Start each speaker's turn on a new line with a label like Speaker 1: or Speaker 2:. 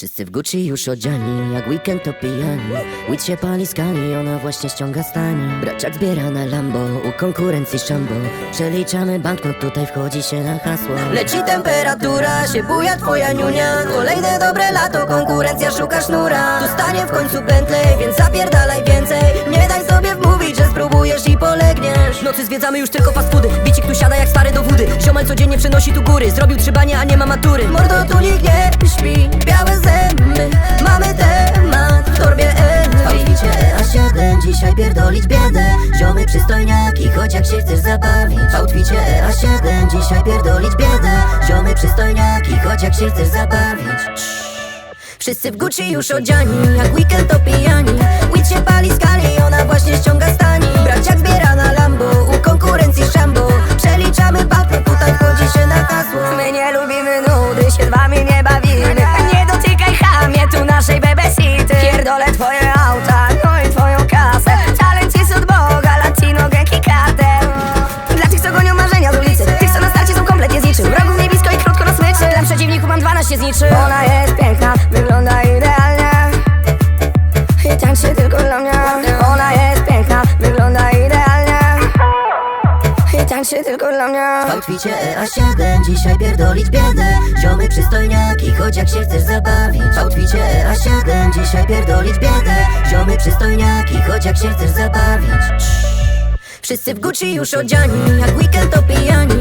Speaker 1: Wszyscy w Gucci już odziani, jak weekend to pijani. Weed się pali skali, ona właśnie ściąga stani. Braciak zbiera na Lambo, u konkurencji szambo. Przeliczamy banknot, tutaj wchodzi się na hasło. Leci temperatura, się buja twoja niunia. Kolejne dobre lato, konkurencja szuka sznura Tu stanie w końcu Bentley, więc zapierdalaj
Speaker 2: Nocy zwiedzamy już tylko fast foody. Bicik tu siada jak stary do wody. Ziomal codziennie przenosi tu góry. Zrobił trzy banie, a nie ma matury.
Speaker 1: Mordo tu nikt nie śpi, białe zęby. Mamy temat w torbie Outficie EA7, dzisiaj pierdolić biedę. Ziomy przystojniaki, choć jak się chcesz zabawić. Outficie EA7, dzisiaj pierdolić biedę. Ziomy przystojniaki, choć jak się chcesz zabawić. Wszyscy w Gucci już odziani, jak weekend to pijani Weed się pali skali, ona
Speaker 2: nudy, się wami nie bawimy Nie dotykaj chamie, tu naszej bebesity Pierdolę twoje auta, no i twoją kasę. Talent jest od Boga, latino, gang i kartel Dla tych, co gonią marzenia z ulicy Tych, co na starcie są kompletnie z niczym. Wrogów nie blisko i krótko na smyczy Dla przeciwników mam 12 z niczym Ona jest piękna, wygląda idealnie dla mnie.
Speaker 1: W outficie EA7 dzisiaj pierdolić biedę. Ziomy przystojniaki, choć jak się chcesz zabawić. W outficie EA7 dzisiaj pierdolić biedę. Ziomy przystojniaki, choć jak się chcesz zabawić. Wszyscy w Gucci już odziani, jak weekend to pijani